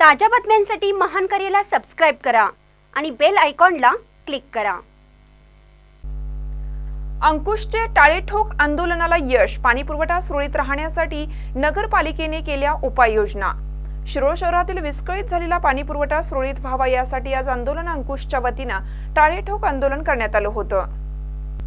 ताज्या बातम्यांसाठी महान करेला सबस्क्राईब करा आणि बेल आयकॉनला क्लिक करा. अंकुशचे टाळेठोक आंदोलनाला यश पाणीपुरवठा सुरळीत राहण्यासाठी नगरपालिकेने केल्या उपाययोजना. शिरोळ शहरातील विस्कळीत झालेला पाणीपुरवठा सुरळीत व्हावा यासाठी आज आंदोलन अंकुशच्या वतीनं टाळेठोक आंदोलन करण्यात आलं होतं.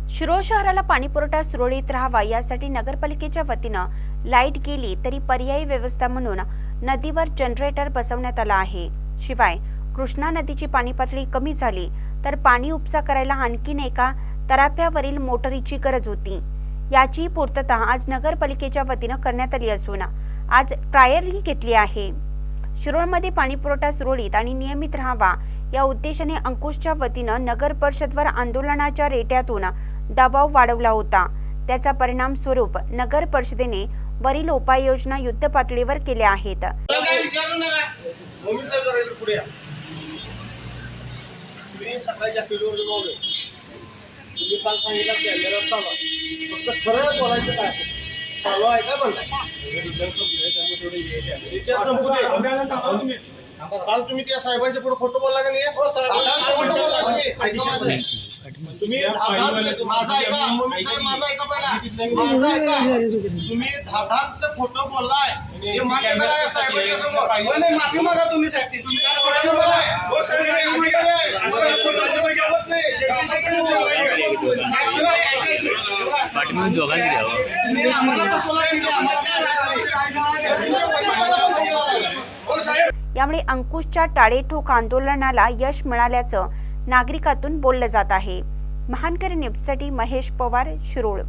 शिरोळ शहराला पाणीपुरवठा सुरळीत राहावा यासाठी नगरपालिकेच्या वतीनं लाइट गेली तरी पर्यायी व्यवस्था म्हणून नदीवर जनरेटर बसवण्यात आला आहे. शिवाय कृष्णा नदीची पाणी पातळी कमी झाली तर पाणी उपसा करायला आणखीन एका तराफ्यावरील मोटरीची गरज होती. याची पूर्तता आज नगरपालिकेच्या वतीनं करण्यात आली असून आज ट्रायलही घेतली आहे. शिरोळमध्ये पाणीपुरवठा सुरळीत आणि नियमित राहावा या उद्देशाने अंकुशच्या वतीनं नगर परिषदवर आंदोलनाच्या रेट्यातून दबाव वाढवला होता. त्याचा परिणाम स्वरूप नगर परिषदेने वरील उपाययोजना युद्ध पातळीवर केल्या आहेत. मला काय विचारू नका. भूमीचं करायचं पुढे या. मी सकाळी जाकीरवर बोलवलं तुम्ही काल तुम्ही त्या साहेबांच्या पुढे खोटं बोलला का नाही? बोलला तुम्ही. माझं. ऐका. माझं ऐका पहिला. माझं ऐका. दहा खोटं बोललाय. हे मान्य करा या साहेबांच्या समोर. नाही माफी मागा तुम्ही ती. दोघांनी आम्हाला ठीक आहे, आम्हाला काय साहेब. यामुळे अंकुशच्या टाळेठोक आंदोलनाला यश मिळाल्याचं नागरिकातून बोललं जात आहे. महानकर न्यूजसाठी महेश पवार शिरोळ.